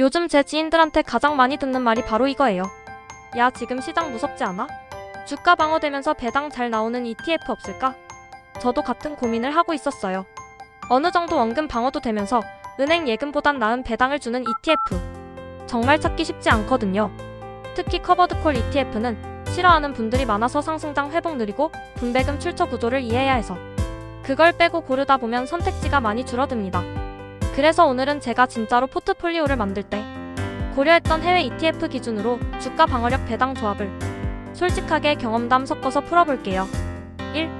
요즘 제 지인들한테 가장 많이 듣는 말이 바로 이거예요. 야, 지금 시장 무섭지 않아? 주가 방어되면서 배당 잘 나오는 ETF 없을까? 저도 같은 고민을 하고 있었어요. 어느 정도 원금 방어도 되면서 은행 예금보단 나은 배당을 주는 ETF. 정말 찾기 쉽지 않거든요. 특히 커버드콜 ETF는 싫어하는 분들이 많아서 상승장 회복 느리고 분배금 출처 구조를 이해해야 해서 그걸 빼고 고르다 보면 선택지가 많이 줄어듭니다. 그래서 오늘은 제가 진짜로 포트폴리오를 만들 때 고려했던 해외 ETF 기준으로 주가 방어력 배당 조합을 솔직하게 경험담 섞어서 풀어볼게요. 1.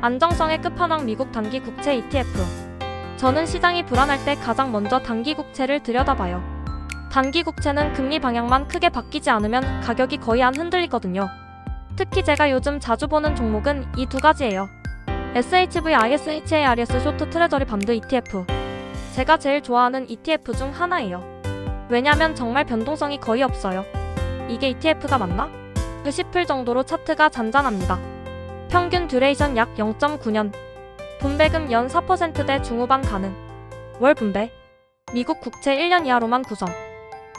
안정성의 끝판왕 미국 단기 국채 ETF. 저는 시장이 불안할 때 가장 먼저 단기 국채를 들여다봐요. 단기 국채는 금리 방향만 크게 바뀌지 않으면 가격이 거의 안 흔들리거든요. 특히 제가 요즘 자주 보는 종목은 이 두 가지예요. SHV ISHARS 쇼트 트레저리 반드 ETF. 제가 제일 좋아하는 ETF 중 하나예요. 왜냐면 정말 변동성이 거의 없어요. 이게 ETF가 맞나? 싶을 정도로 차트가 잔잔합니다. 평균 듀레이션 약 0.9년. 분배금 연 4%대 중후반 가능. 월 분배. 미국 국채 1년 이하로만 구성.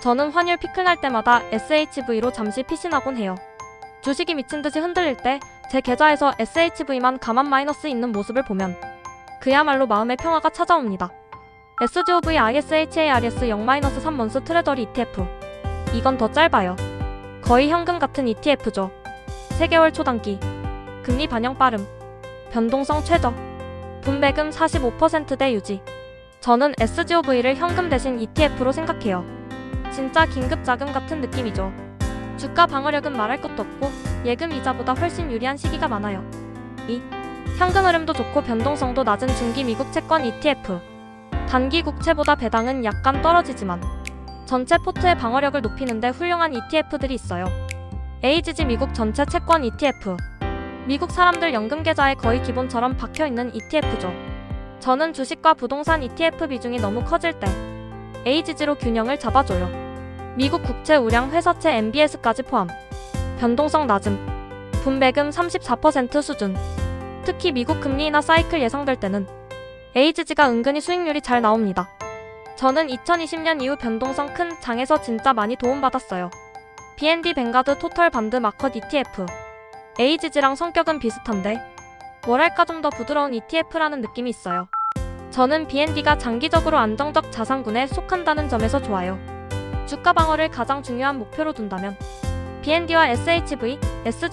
저는 환율 피크 날 때마다 SHV로 잠시 피신하곤 해요. 주식이 미친 듯이 흔들릴 때 제 계좌에서 SHV만 가만 마이너스 있는 모습을 보면 그야말로 마음의 평화가 찾아옵니다. SGOV ISHARS 0-3 먼스 트레저리 ETF. 이건 더 짧아요. 거의 현금 같은 ETF죠. 3개월 초단기. 금리 반영 빠름. 변동성 최저. 분배금 45%대 유지. 저는 SGOV를 현금 대신 ETF로 생각해요. 진짜 긴급 자금 같은 느낌이죠. 주가 방어력은 말할 것도 없고 예금 이자보다 훨씬 유리한 시기가 많아요. 2. 현금 흐름도 좋고 변동성도 낮은 중기 미국 채권 ETF. 단기 국채보다 배당은 약간 떨어지지만 전체 포트의 방어력을 높이는데 훌륭한 ETF들이 있어요. AGG 미국 전체 채권 ETF. 미국 사람들 연금 계좌에 거의 기본처럼 박혀 있는 ETF죠. 저는 주식과 부동산 ETF 비중이 너무 커질 때 AGG로 균형을 잡아줘요. 미국 국채 우량 회사채 MBS까지 포함. 변동성 낮음. 분배금 34% 수준. 특히 미국 금리 인하 사이클 예상될 때는 AGG가 은근히 수익률이 잘 나옵니다. 저는 2020년 이후 변동성 큰 장에서 진짜 많이 도움받았어요. BND 뱅가드 토털 반드 마컷 ETF. AGG랑 성격은 비슷한데 뭐랄까 좀 더 부드러운 ETF라는 느낌이 있어요. 저는 BND가 장기적으로 안정적 자산군에 속한다는 점에서 좋아요. 주가 방어를 가장 중요한 목표로 둔다면 BND와 SHV, SGO